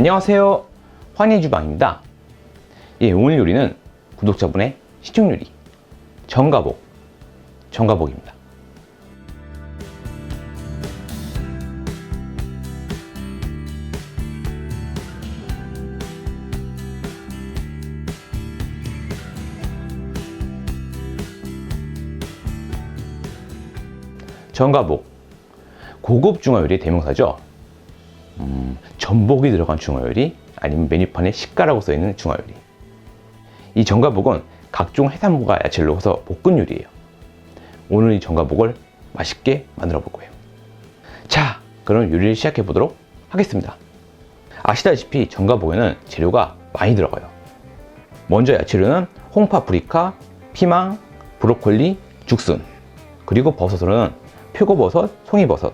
안녕하세요. 환희 주방입니다. 예, 오늘 요리는 구독자분의 시청 요리 정가복 정가복입니다. 정가복 고급 중화 요리의 대명사죠. 음, 전복이 들어간 중화 요리 아니면 메뉴판에 식가라고 써 있는 중화 요리. 이 정가복은 각종 해산물과 야채를 넣어서 볶은 요리예요. 오늘 이 정가복을 맛있게 만들어 볼 거예요. 자, 그럼 요리를 시작해 보도록 하겠습니다. 아시다시피 정가복에는 재료가 많이 들어가요. 먼저 야채로는 홍파프리카, 피망, 브로콜리, 죽순, 그리고 버섯으로는 표고버섯, 송이버섯,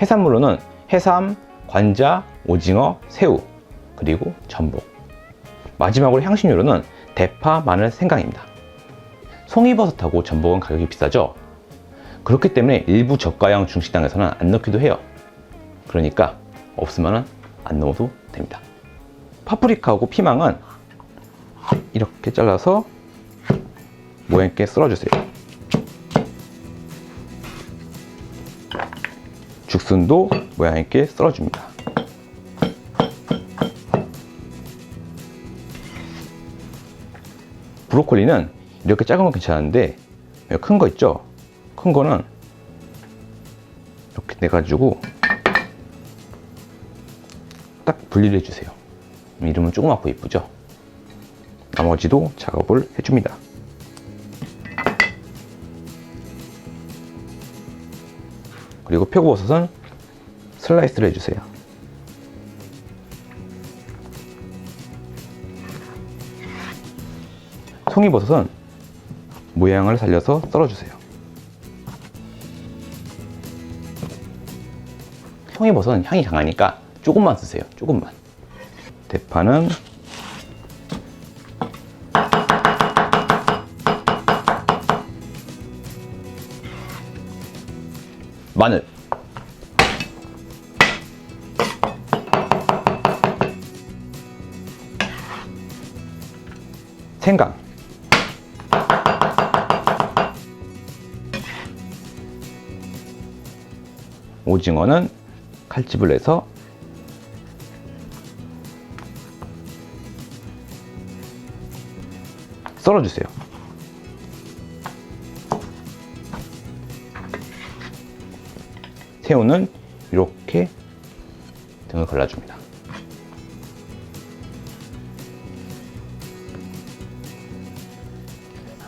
해산물로는 해삼, 관자, 오징어, 새우, 그리고 전복. 마지막으로 향신료로는 대파, 마늘, 생강입니다. 송이버섯하고 전복은 가격이 비싸죠? 그렇기 때문에 일부 저가형 중식당에서는 안 넣기도 해요. 그러니까 없으면 안 넣어도 됩니다. 파프리카하고 피망은 이렇게 잘라서 모양 있게 썰어주세요. 죽순도 모양 있게 썰어줍니다. 브로콜리는 이렇게 작은 건 괜찮은데 큰 거 있죠? 큰 거는 이렇게 내가지고 딱 분리를 해주세요. 이름은 조그맣고 이쁘죠? 나머지도 작업을 해줍니다. 그리고 표고버섯은 슬라이스를 해주세요. 송이버섯은 모양을 살려서 썰어주세요. 송이버섯은 향이 강하니까 조금만 쓰세요. 조금만. 대파는 마늘 생강 오징어는 칼집을 내서 썰어주세요. 새우는 이렇게 등을 갈라줍니다.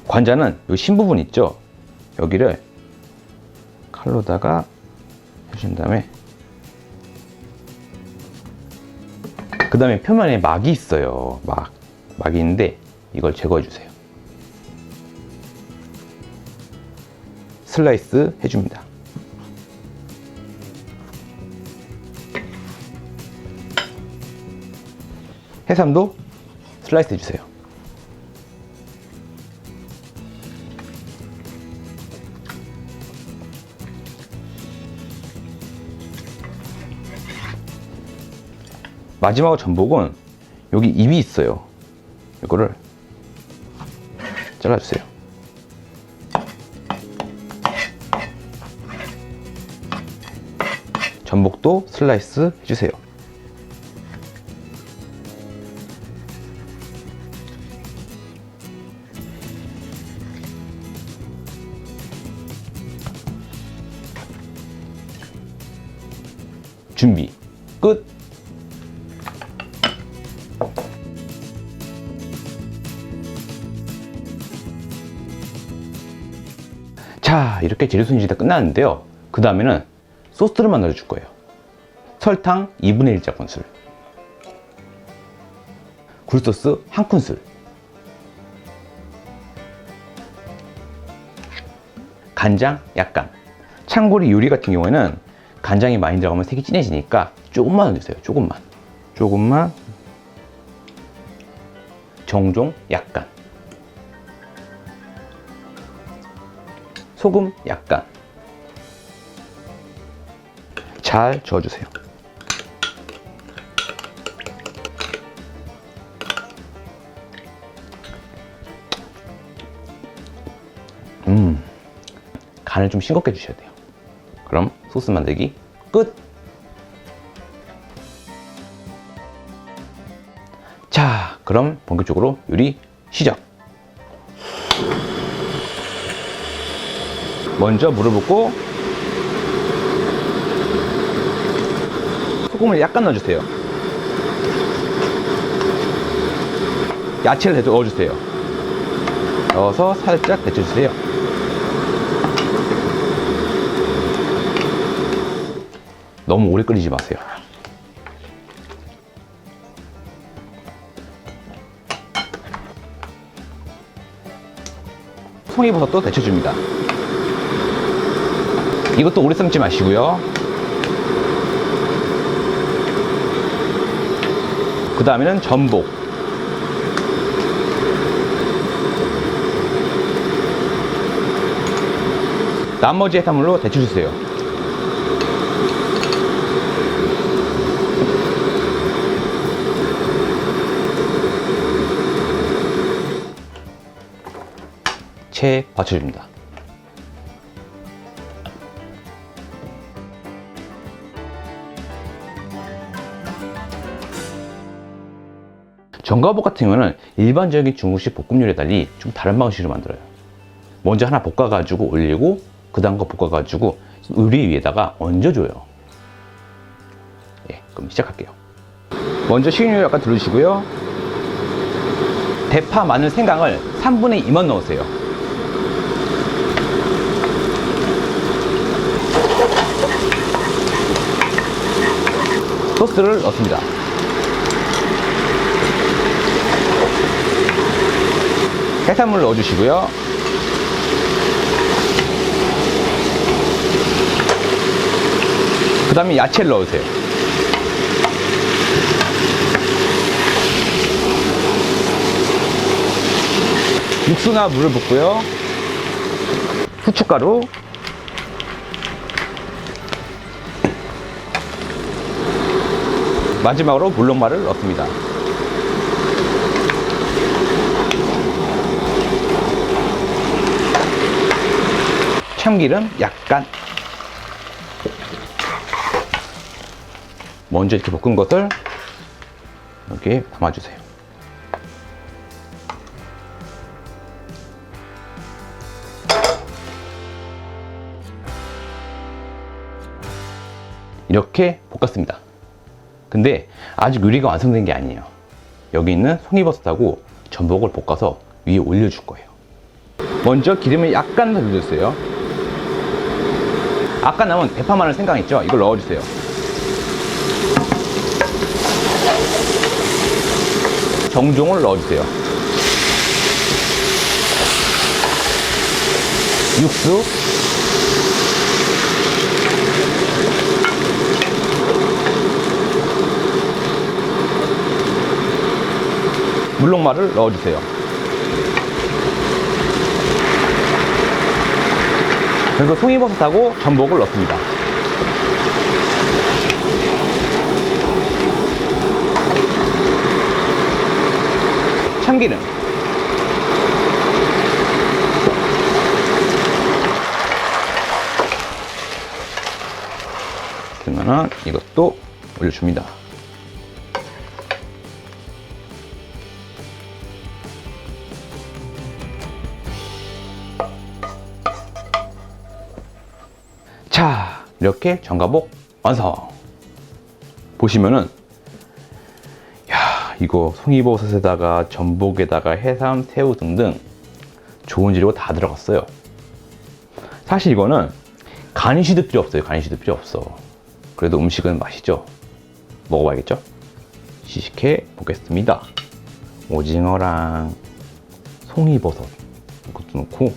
관자는 이 신 부분 있죠? 여기를 칼로다가 해준 다음에 그 다음에 표면에 막이 있어요. 막 막이 있는데 이걸 제거해 주세요. 슬라이스 해줍니다. 해삼도 슬라이스 해주세요. 마지막으로 전복은 여기 입이 있어요. 이거를 잘라주세요. 전복도 슬라이스 해주세요. 자, 이렇게 재료 손질이 다 끝났는데요. 그 다음에는 소스를 만들어 줄 거예요. 설탕 2분의 1작분술, 굴소스 한 큰술, 간장 약간. 참고로 이 요리 같은 경우에는 간장이 많이 들어가면 색이 진해지니까 조금만 넣으세요. 조금만. 조금만. 정종 약간. 소금 약간 잘 저어주세요. 음, 간을 좀 싱겁게 주셔야 돼요. 그럼 소스 만들기 끝! 자, 그럼 본격적으로 요리 시작! 먼저 물을 붓고 소금을 약간 넣어주세요. 야채를 넣어주세요. 넣어서 살짝 데쳐주세요. 너무 오래 끓이지 마세요. 송이버섯도 데쳐줍니다. 이것도 오래 삶지 마시고요. 그 다음에는 전복. 나머지 해산물로 데쳐주세요. 채 받쳐줍니다. 전가복 같은 경우는 일반적인 중국식 볶음 요리에 달리 좀 다른 방식으로 만들어요. 먼저 하나 볶아가지고 올리고 그 다음 거 볶아가지고 우리 위에다가 얹어줘요. 예, 그럼 시작할게요. 먼저 식용유 약간 두르시고요. 대파, 마늘, 생강을 3분의 2만 넣으세요. 소스를 넣습니다. 해산물 넣어주시고요. 그 다음에 야채를 넣으세요. 육수나 물을 붓고요. 후춧가루. 마지막으로 물렁말을 넣습니다. 참기름 약간 먼저 이렇게 볶은 것을 여기에 담아주세요. 이렇게 볶았습니다. 근데 아직 요리가 완성된 게 아니에요. 여기 있는 송이버섯하고 전복을 볶아서 위에 올려줄 거예요. 먼저 기름을 약간 더 넣어주세요. 아까 남은 대파 마늘 생강 있죠? 이걸 넣어주세요. 정종을 넣어주세요. 육수. 물록말을 넣어주세요. 그래서 송이버섯하고 전복을 넣습니다. 참기름. 그러면은 이것도 올려줍니다. 이렇게 전가복 완성. 보시면은, 야, 이거 송이버섯에다가 전복에다가 해삼, 새우 등등 좋은 재료가 다 들어갔어요. 사실 이거는 간이시도 필요 없어요. 간이시도 필요 없어. 그래도 음식은 맛있죠? 먹어봐야겠죠? 시식해 보겠습니다. 오징어랑 송이버섯 이것도 넣고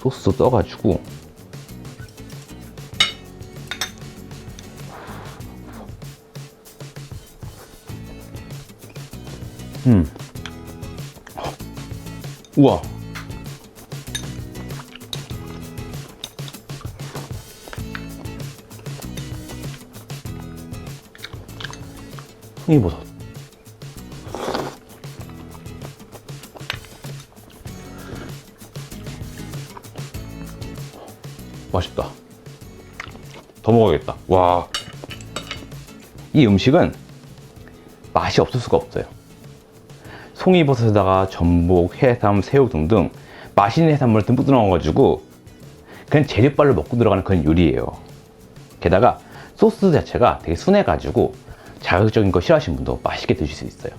소스 떠가지고 음. 우와. 송이버섯. 맛있다. 더 먹어야겠다. 와. 이 음식은 맛이 없을 수가 없어요. 송이버섯에다가 전복, 해삼, 새우 등등 맛있는 해산물을 듬뿍 넣어가지고 그냥 재료빨로 먹고 들어가는 그런 요리예요. 게다가 소스 자체가 되게 순해가지고 자극적인 거 싫어하시는 분도 맛있게 드실 수 있어요.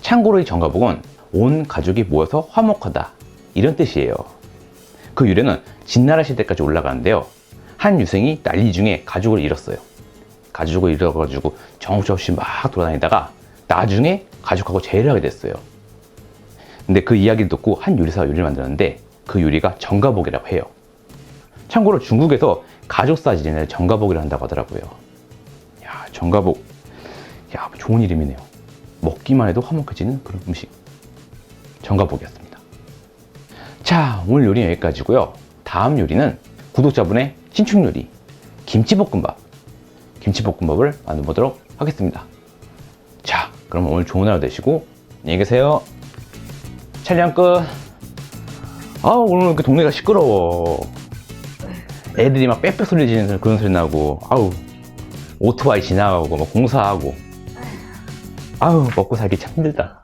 참고로 이 정가복은 온 가족이 모여서 화목하다 이런 뜻이에요. 그 유래는 진나라 시대까지 올라가는데요. 한 유생이 난리 중에 가족을 잃었어요. 가족을 잃어가지고 정신없이 막 돌아다니다가 나중에 가족하고 재회를 하게 됐어요. 근데 그 이야기를 듣고 한 요리사가 요리를 만들었는데 그 요리가 정가복이라고 해요. 참고로 중국에서 가족 사진을 정가복이라 한다고 하더라고요. 야, 정가복. 야, 좋은 이름이네요. 먹기만 해도 화목해지는 그런 음식. 정가복이었습니다. 자, 오늘 요리는 여기까지고요. 다음 요리는 구독자분의 신축 요리 김치볶음밥. 김치볶음밥을 만들어 보도록 하겠습니다. 자, 그럼 오늘 좋은 하루 되시고 안녕히 계세요. 촬영 끝. 아, 오늘 왜 이렇게 동네가 시끄러워. 애들이 막 빽빽 소리 지르는 그런 소리 나고, 아우, 오토바이 지나가고, 막 공사하고. 아우, 먹고 살기 참 힘들다.